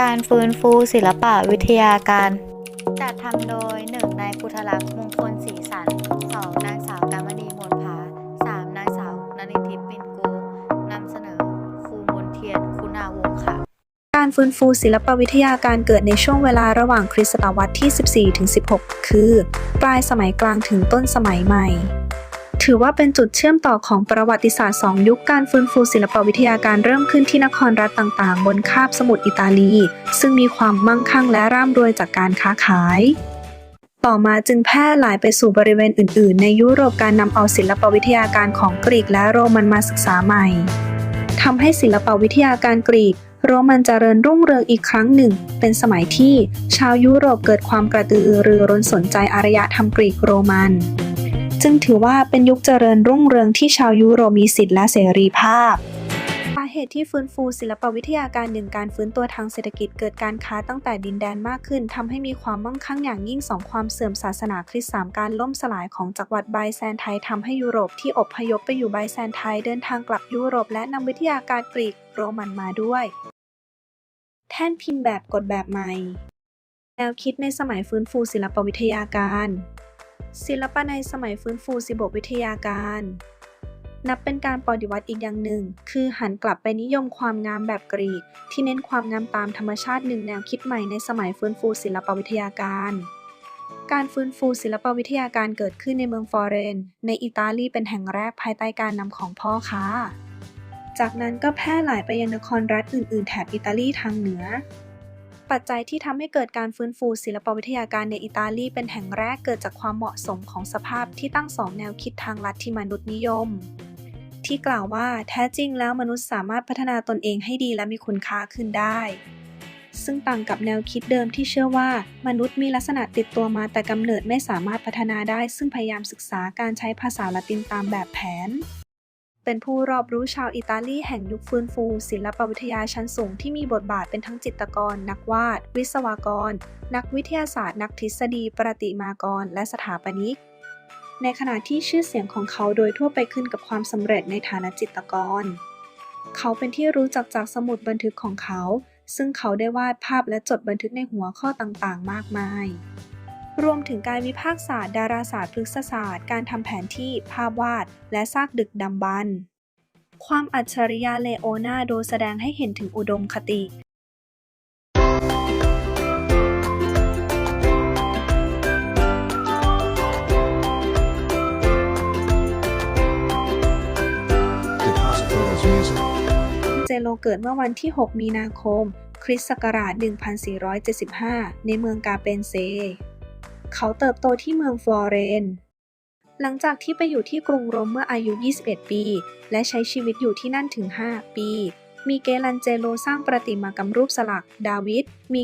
การฟื้นฟูศิลปะวิทยาการ จัดทำโดย 1. นายพุทธลักษณ์มงคลศรีสัน 2. นางสาวกามณีมนผา 3. นางสาวนริทิพย์ปินกูนำเสนอครูมนเทียนคุณาวงค่ะ การฟื้นฟูศิลปวิทยาการเกิดในช่วงเวลาระหว่างคริสตศตวรรษที่ 14ถึง16 คือ ปลายสมัยกลางถึงต้นสมัยใหม่ ถือว่าเป็นจุดเชื่อมต่อของประวัติศาสตร์2ยุคการฟื้นฟูศิลปวิทยาการเริ่มขึ้นที่นครรัฐต่างๆ บนคาบสมุทรอิตาลี ซึ่งมีความมั่งคั่งและร่ำรวยจากการค้าขาย ต่อมาจึงแพร่หลายไปสู่บริเวณอื่น ๆ ในยุโรปการนำเอาศิลปวิทยาการของกรีกและโรมันมาศึกษาใหม่ทำให้ศิลปวิทยาการกรีกโรมันเจริญรุ่งเรืองอีกครั้งหนึ่ง เป็นสมัยที่ชาวยุโรปเกิดความกระตือรือร้นสนใจอารยธรรมกรีกโรมัน จึงถือว่าเป็นยุคเจริญรุ่งเรืองที่ชาวยุโรปมีสิทธิและเสรีภาพสาเหตุที่ฟื้นฟูศิลปวิทยาการหนึ่งการฟื้นตัวทางเศรษฐกิจเกิดการค้าตั้งแต่ดินแดนมากขึ้นทำให้มีความมั่งคั่งอย่างยิ่งสองความเสื่อมศาสนาคริสต์สามการล่มสลายของจักรวรรดิไบแซนไทน์ทำให้ยุโรปที่อพยพไปอยู่ไบแซนไทน์เดินทางกลับยุโรปและนำวิทยาการกรีกโรมันมาด้วย แท่นพิมพ์แบบกฎแบบใหม่ แนวคิดในสมัยฟื้นฟูศิลปวิทยาการ ศิลปะในสมัยฟื้นฟูศิลปวิทยาการ นับเป็นการปฏิวัติอีกอย่างหนึ่ง คือหันกลับไปนิยมความงามแบบกรีก ที่เน้นความงามตามธรรมชาติหนึ่งแนวคิดใหม่ในสมัยฟื้นฟูศิลปวิทยาการ การฟื้นฟูศิลปวิทยาการเกิดขึ้นในเมืองฟลอเรน ในอิตาลีเป็นแห่งแรกภายใต้การนำของพ่อค้า จากนั้นก็แพร่หลายไปยังนครรัฐอื่น ๆ แถบอิตาลีทางเหนือ ปัจจัยที่ทำให้เกิดการฟื้นฟูศิลปวิทยาการในอิตาลีเป็นแห่งแรกเกิดจากความเหมาะสมของสภาพที่ตั้งสองแนวคิดทางลัทธิมนุษยนิยม ที่กล่าวว่าแท้จริงแล้วมนุษย์สามารถพัฒนาตนเองให้ดีและมีคุณค่าขึ้นได้ ซึ่งต่างกับแนวคิดเดิมที่เชื่อว่า มนุษย์มีลักษณะติดตัวมาแต่กำเนิดไม่สามารถพัฒนาได้ ซึ่งพยายามศึกษาการใช้ภาษาละตินตามแบบแผน เป็นผู้รอบรู้ชาวอิตาลีแห่งยุคฟื้นฟู ศิลปวิทยาชั้นสูงที่มีบทบาทเป็นทั้งจิตรกร นักวาด วิศวกร นักวิทยาศาสตร์ นักทฤษฎี ประติมากร และสถาปนิก ในขณะที่ชื่อเสียงของเขาโดยทั่วไปขึ้นกับความสำเร็จในฐานะจิตรกร เขาเป็นที่รู้จักจากสมุดบันทึกของเขา ซึ่งเขาได้วาดภาพและจดบันทึกในหัวข้อต่างๆ มากมาย รวมถึงการวิพากษ์ศาสตร์ดาราศาสตร์พฤกษศาสตร์ การทำแผนที่ภาพวาด และซากดึกดำบรรพ์ความอัจฉริยะเลโอนาโดแสดงให้เห็นถึงอุดมคติเจโลเกิดเมื่อวันที่ 6 มีนาคม คริสต์ศักราช 1475 ในเมืองกาเปนเซ เขาเติบโตที่เมืองฟลอเรน หลังจากที่ไปอยู่ที่กรุงโรมเมื่ออายุ 21 ปี และใช้ชีวิตอยู่ที่นั่นถึง 5 ปี มีเกลันเจโลสร้างประติมากรรมรูปสลัก ดาวิด มี